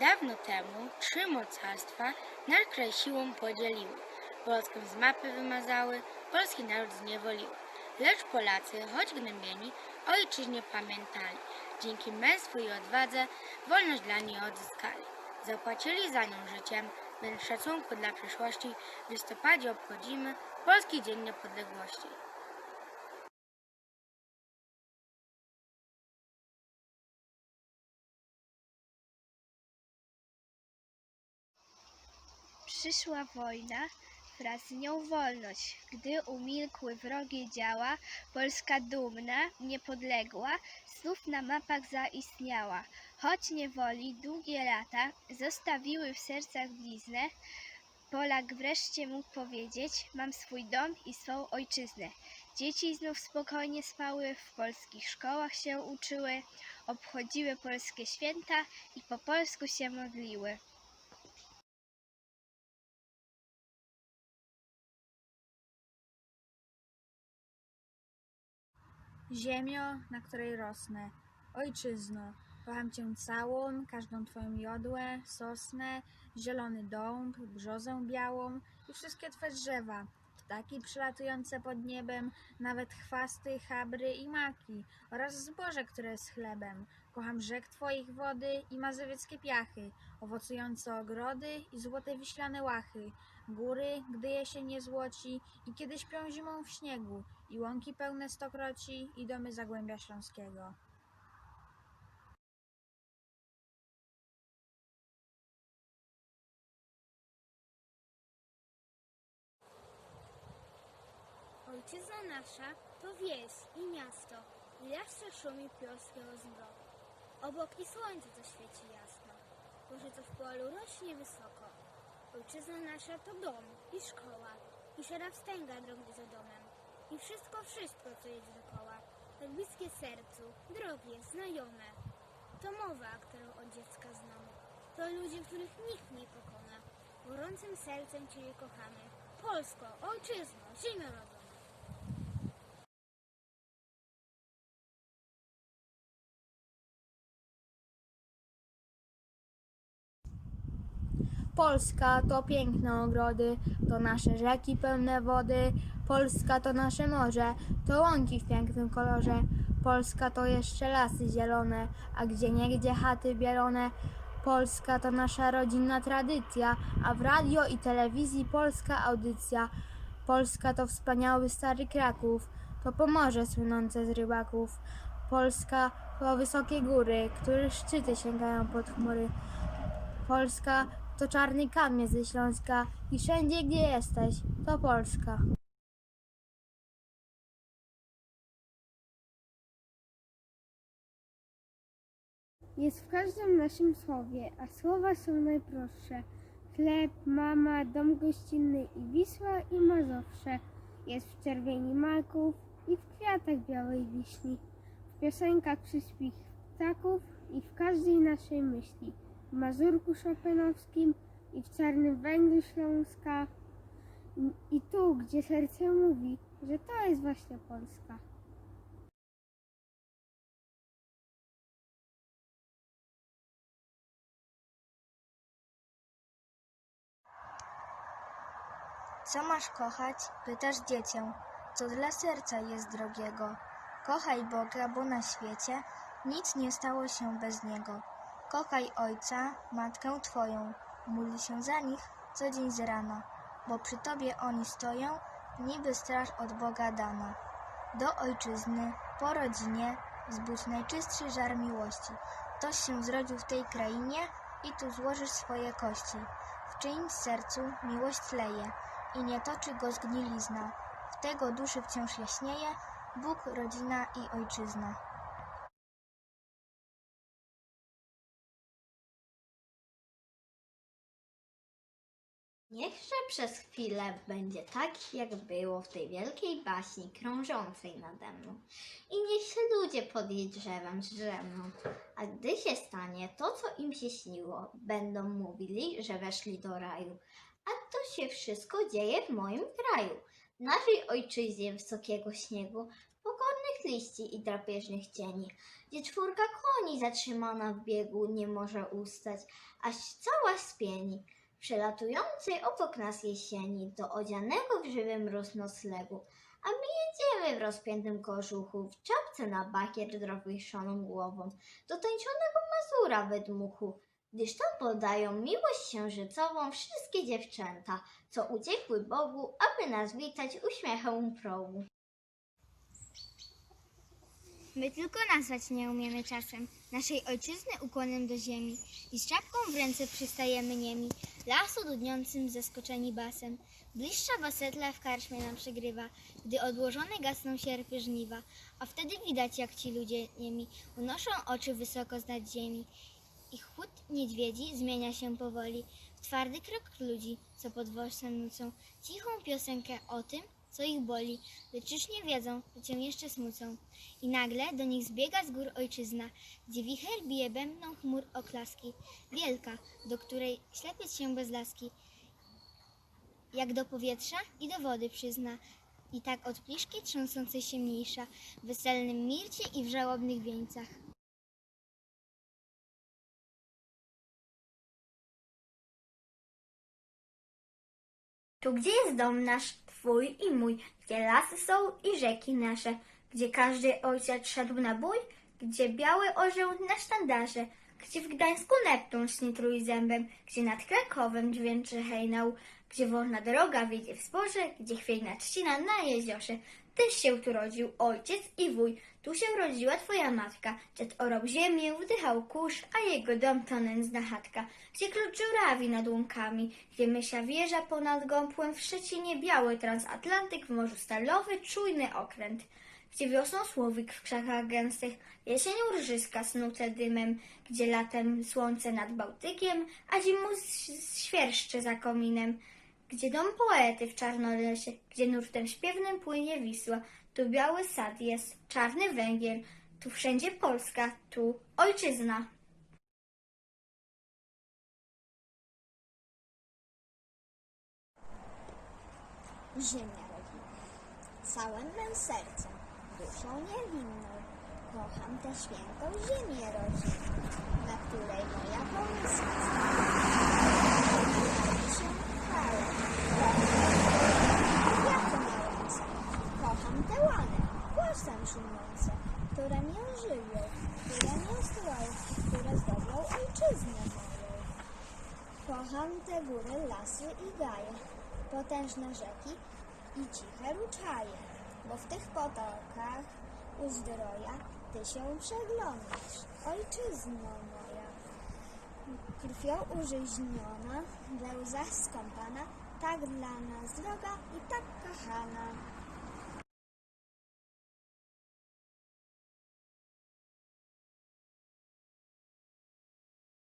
Dawno temu trzy mocarstwa nasz kraj siłą podzieliły. Polskę z mapy wymazały, polski naród zniewoliły. Lecz Polacy, choć gnębieni, o ojczyźnie pamiętali. Dzięki męstwu i odwadze wolność dla niej odzyskali. Zapłacili za nią życiem, więc szacunku dla przyszłości w listopadzie obchodzimy Polski Dzień Niepodległości. Przyszła wojna, wraz z nią wolność. Gdy umilkły wrogie działa, Polska dumna, niepodległa, znów na mapach zaistniała. Choć niewoli długie lata zostawiły w sercach bliznę, Polak wreszcie mógł powiedzieć, mam swój dom i swą ojczyznę. Dzieci znów spokojnie spały, w polskich szkołach się uczyły, obchodziły polskie święta i po polsku się modliły. Ziemio, na której rosnę, ojczyzno, kocham Cię całą, każdą Twoją jodłę, sosnę, zielony dąb, brzozę białą i wszystkie Twe drzewa, ptaki przylatujące pod niebem, nawet chwasty, chabry i maki oraz zboże, które jest chlebem. Kocham rzek Twoich wody i mazowieckie piachy, owocujące ogrody i złote wiślane łachy, góry, gdy jesień nie złoci i kiedy śpią zimą w śniegu, i łąki pełne stokroci i domy Zagłębia Śląskiego. Ojczyzna nasza to wieś i miasto, i co szumi piorskiego zmroku. Obok i słońce co świeci jasno, Boże co w polu rośnie wysoko. Ojczyzna nasza to dom i szkoła, i szara wstęga drogi za domem. I wszystko, wszystko, co jest dookoła, tak bliskie sercu, drogie, znajome. To mowa, którą od dziecka znamy. To ludzie, których nikt nie pokona. Gorącym sercem Ciebie kochamy. Polsko, ojczyzno, ziemio rodzona. Polska to piękne ogrody, to nasze rzeki pełne wody, Polska to nasze morze, to łąki w pięknym kolorze, Polska to jeszcze lasy zielone, a gdzie niegdzie chaty bielone. Polska to nasza rodzinna tradycja, a w radio i telewizji polska audycja. Polska to wspaniały stary Kraków, to Pomorze słynące z rybaków. Polska to wysokie góry, których szczyty sięgają pod chmury. Polska to czarny kamień ze Śląska i wszędzie gdzie jesteś, to Polska. Jest w każdym naszym słowie, a słowa są najprostsze. Chleb, mama, dom gościnny i Wisła i Mazowsze. Jest w czerwieni maków i w kwiatach białej wiśni. W piosenkach wszystkich ptaków i w każdej naszej myśli. Mazurku Chopinowskim i w czarnym węglu Śląska. I tu, gdzie serce mówi, że to jest właśnie Polska. Co masz kochać? Pytasz dziecię, co dla serca jest drogiego. Kochaj Boga, bo na świecie nic nie stało się bez Niego. Kochaj ojca, matkę twoją, módl się za nich co dzień z rana, bo przy tobie oni stoją, niby straż od Boga dana. Do ojczyzny, po rodzinie, wzbudź najczystszy żar miłości. Ktoś się zrodził w tej krainie i tu złożysz swoje kości. W czyimś sercu miłość tleje i nie toczy go zgnilizna. W tego duszy wciąż jaśnieje Bóg, rodzina i ojczyzna. Niechże przez chwilę będzie tak, jak było w tej wielkiej baśni krążącej nade mną. I niech się ludzie pod jej drzewem drzemną. A gdy się stanie to, co im się śniło, będą mówili, że weszli do raju. A to się wszystko dzieje w moim kraju, w naszej ojczyźnie wysokiego śniegu, w pokornych liści i drapieżnych cieni, gdzie czwórka koni zatrzymana w biegu nie może ustać, aż cała spieni, przelatującej obok nas jesieni, do odzianego w żywy mróz a my jedziemy w rozpiętym kożuchu, w czapce na bakier drobiszoną głową, do tańczonego mazura we dmuchu, gdyż tam podają miłość księżycową wszystkie dziewczęta, co uciekły Bogu, aby nas witać uśmiechem progu. My tylko nazwać nie umiemy czasem. Naszej ojczyzny ukłonem do ziemi. I z czapką w ręce przystajemy niemi, lasu dudniącym zaskoczeni basem. Bliższa wasetla w karczmie nam przegrywa, gdy odłożone gasną sierpy żniwa, a wtedy widać jak ci ludzie niemi unoszą oczy wysoko z nad ziemi. Ich chód niedźwiedzi zmienia się powoli. W twardy krok ludzi, co pod wożem nucą cichą piosenkę o tym, co ich boli, lecz już nie wiedzą, że cię jeszcze smucą. I nagle do nich zbiega z gór ojczyzna, gdzie wicher bije bębną chmur oklaski, wielka, do której ślepiec się bez laski, jak do powietrza i do wody przyzna. I tak od pliszki trząsącej się mniejsza, w weselnym mircie i w żałobnych wieńcach. Tu gdzie jest dom nasz, twój i mój, gdzie lasy są i rzeki nasze, gdzie każdy ojciec szedł na bój, gdzie biały orzeł na sztandarze, gdzie w Gdańsku Neptun śni trójzębem, gdzie nad Krakowem dźwięczy hejnał, gdzie wolna droga wiedzie w sporze, gdzie chwiejna trzcina na jeziorze. Tyś się tu rodził ojciec i wuj, tu się rodziła twoja matka. Dziad orał ziemię, wdychał kurz, a jego dom to nędzna chatka. Gdzie klucz żurawi nad łąkami, gdzie mysia wieża ponad gąpłem, w Szczecinie biały transatlantyk, w morzu stalowy, czujny okręt. Gdzie wiosną słowik w krzakach gęstych, jesienią rżyska snute dymem, gdzie latem słońce nad Bałtykiem, a zimą świerszczy za kominem. Gdzie dom poety w czarnolesie, gdzie nurtem śpiewnym płynie Wisła, tu biały sad jest, czarny węgiel, tu wszędzie Polska, tu ojczyzna. Ziemia rodzina. Całym mym sercem, duszą niewinną, kocham tę świętą ziemię rodzinną, na której moja stoi się chwała. Kocham te łany, głosem szumące, które mnie żywią, które mnie i które zdobią ojczyznę moją. Kocham te góry, lasy i gaje, potężne rzeki i ciche ruczaje, bo w tych potokach u zdroja ty się przeglądasz, ojczyzno. Krwią użyźniona, we łzach skąpana, tak dla nas droga i tak kochana.